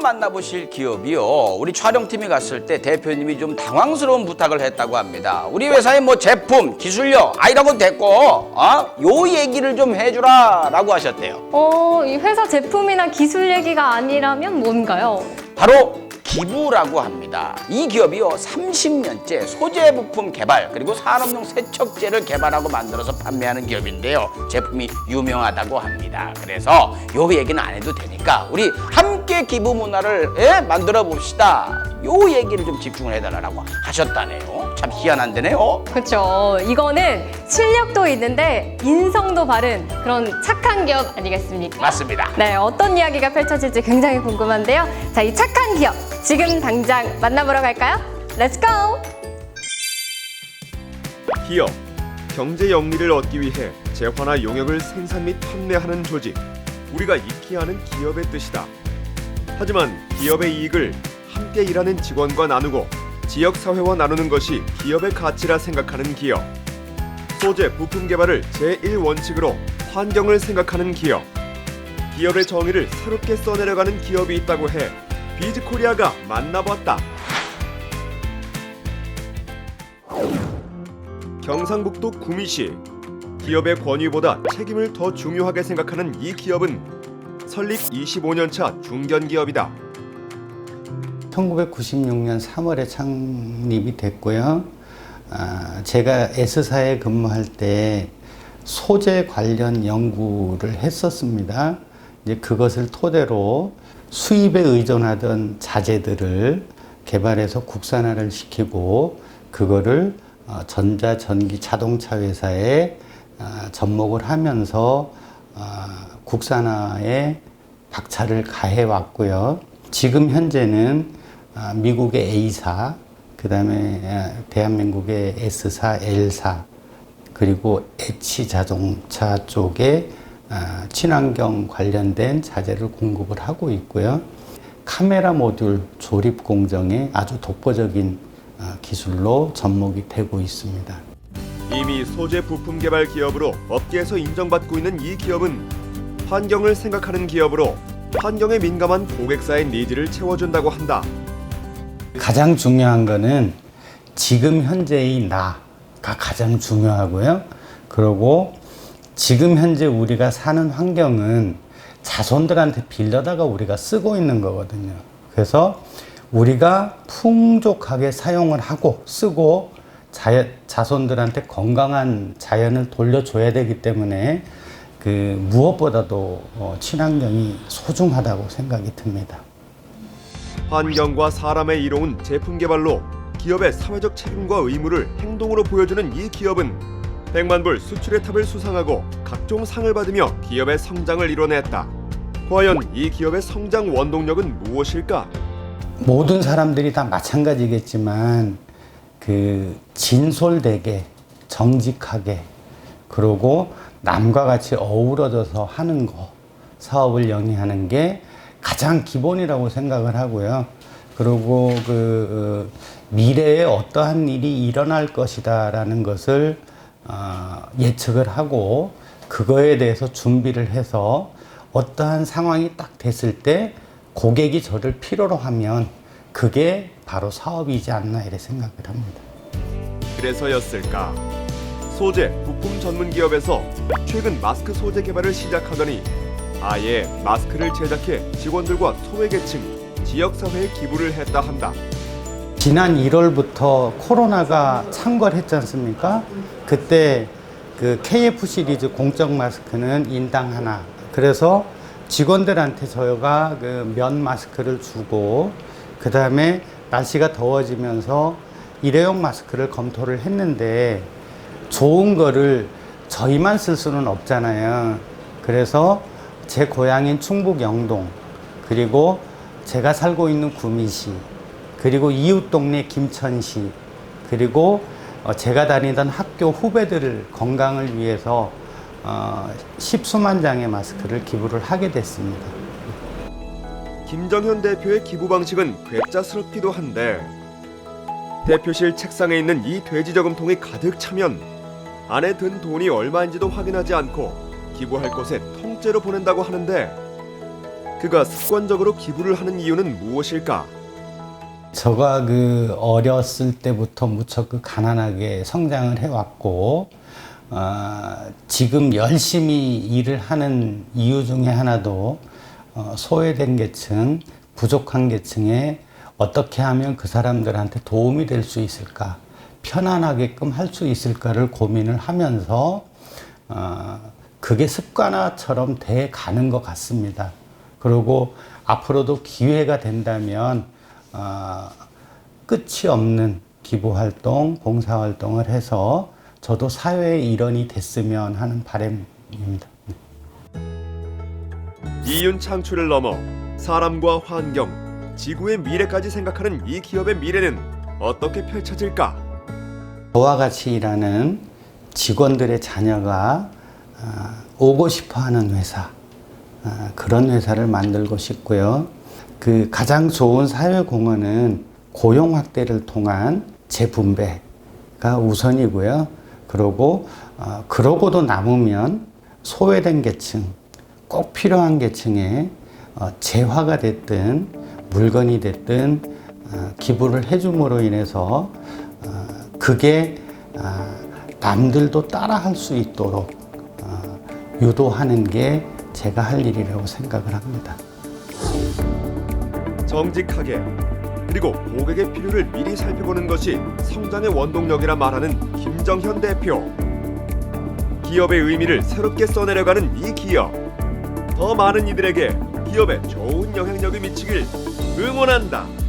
만나보실 기업이요. 우리 촬영팀이 갔을 때 대표님이 좀 당황스러운 부탁을 했다고 합니다. 우리 회사의 뭐 제품, 기술력, 아 이런 건 됐고, 어? 요 얘기를 좀 해주라 라고 하셨대요. 어, 이 회사 제품이나 기술 얘기가 아니라면 뭔가요? 바로 기부라고 합니다. 이 기업이요 30년째 소재 부품 개발 그리고 산업용 세척제를 개발하고 만들어서 판매하는 기업인데요. 제품이 유명하다고 합니다. 그래서 요 얘기는 안 해도 되니까 우리 함께 기부 문화를 예, 만들어 봅시다. 요 얘기를 좀 집중을 해달라고 하셨다네요. 참 희한한 데네요. 그렇죠. 이거는 실력도 있는데 인성도 바른 그런 착한 기업 아니겠습니까? 맞습니다. 네, 어떤 이야기가 펼쳐질지 굉장히 궁금한데요. 자, 이 착한 기업 지금 당장 만나보러 갈까요? 렛츠 고! 기업, 경제 영리를 얻기 위해 재화나 용역을 생산 및 판매하는 조직. 우리가 익히 아는 기업의 뜻이다. 하지만 기업의 이익을 함께 일하는 직원과 나누고 지역 사회와 나누는 것이 기업의 가치라 생각하는 기업. 소재 부품 개발을 제1 원칙으로 환경을 생각하는 기업. 기업의 정의를 새롭게 써내려가는 기업이 있다고 해 비즈코리아가 만나봤다. 경상북도 구미시 기업의 권위보다 책임을 더 중요하게 생각하는 이 기업은 설립 25년 차 중견 기업이다. 1996년 3월에 창립이 됐고요. 아, 제가 S사에 근무할 때 소재 관련 연구를 했었습니다. 이제 그것을 토대로 수입에 의존하던 자재들을 개발해서 국산화를 시키고 그거를 어, 전자, 전기, 자동차 회사에 아, 접목을 하면서 아, 국산화에 박차를 가해 왔고요. 지금 현재는 아, 미국의 A사, 그 다음에 대한민국의 S사, L사, 그리고 H 자동차 쪽에 아, 친환경 관련된 자재를 공급을 하고 있고요. 카메라 모듈 조립 공정에 아주 독보적인 아, 기술로 접목이 되고 있습니다. 이미 소재 부품 개발 기업으로 업계에서 인정받고 있는 이 기업은 환경을 생각하는 기업으로 환경에 민감한 고객사의 니즈를 채워준다고 한다. 가장 중요한 거는 지금 현재의 나가 가장 중요하고요. 그리고 지금 현재 우리가 사는 환경은 자손들한테 빌려다가 우리가 쓰고 있는 거거든요. 그래서 우리가 풍족하게 사용을 하고 쓰고 자, 자손들한테 건강한 자연을 돌려줘야 되기 때문에 그 무엇보다도 어, 친환경이 소중하다고 생각이 듭니다. 환경과 사람의 이로운 제품 개발로 기업의 사회적 책임과 의무를 행동으로 보여주는 이 기업은 100만 불 수출의 탑을 수상하고 각종 상을 받으며 기업의 성장을 이뤄냈다. 과연 이 기업의 성장 원동력은 무엇일까? 모든 사람들이 다 마찬가지겠지만 그 진솔되게 정직하게 그리고 남과 같이 어우러져서 하는 거 사업을 영위하는 게 가장 기본이라고 생각을 하고요. 그리고 그 어, 미래에 어떠한 일이 일어날 것이다라는 것을 어, 예측을 하고 그거에 대해서 준비를 해서 어떠한 상황이 딱 됐을 때 고객이 저를 필요로 하면 그게 바로 사업이지 않나 이렇게 생각을 합니다. 그래서였을까? 소재 부품 전문 기업에서 최근 마스크 소재 개발을 시작하더니 아예 마스크를 제작해 직원들과 소외계층, 지역 사회에 기부를 했다 한다. 지난 1월부터 코로나가 창궐했지 않습니까? 그때 그 KF 시리즈 공적 마스크는 인당 하나. 그래서 직원들한테 저희가 그 면 마스크를 주고 그 다음에 날씨가 더워지면서 일회용 마스크를 검토를 했는데 좋은 거를 저희만 쓸 수는 없잖아요. 그래서 제 고향인 충북 영동 그리고 제가 살고 있는 구미시 그리고 이웃 동네 김천시 그리고 어, 제가 다니던 학교 후배들 건강을 위해서 어, 십수만 장의 마스크를 기부를 하게 됐습니다. 김정현 대표의 기부 방식은 괴짜스럽기도 한데 대표실 책상에 있는 이 돼지 저금통이 가득 차면 안에 든 돈이 얼마인지도 확인하지 않고 기부할 곳에 통째로 보낸다고 하는데 그가 습관적으로 기부를 하는 이유는 무엇일까? 저가 그 어렸을 때부터 무척 그 가난하게 성장을 해왔고 어, 지금 열심히 일을 하는 이유 중에 하나도 어, 소외된 계층, 부족한 계층에 어떻게 하면 그 사람들한테 도움이 될 수 있을까, 편안하게끔 할 수 있을까를 고민을 하면서 어, 그게 습관화처럼 돼 가는 것 같습니다. 그리고 앞으로도 기회가 된다면 어, 끝이 없는 기부 활동, 봉사 활동을 해서 저도 사회의 일원이 됐으면 하는 바람입니다. 이윤 창출을 넘어 사람과 환경, 지구의 미래까지 생각하는 이 기업의 미래는 어떻게 펼쳐질까? 저와 같이 일하는 직원들의 자녀가 아, 오고 싶어 하는 회사, 아, 그런 회사를 만들고 싶고요. 그 가장 좋은 사회 공헌은 고용 확대를 통한 재분배가 우선이고요. 그리고 어, 그러고도 남으면 소외된 계층, 꼭 필요한 계층에 어, 재화가 됐든 물건이 됐든 어, 기부를 해줌으로 인해서 어, 그게 아, 남들도 따라할 수 있도록 어, 유도하는 게 제가 할 일이라고 생각을 합니다. 정직하게 그리고 고객의 필요를 미리 살펴보는 것이 성장의 원동력이라 말하는 김정현 대표. 기업의 의미를 새롭게 써내려가는 이 기업. 더 많은 이들에게 기업에 좋은 영향력이 미치길 응원한다.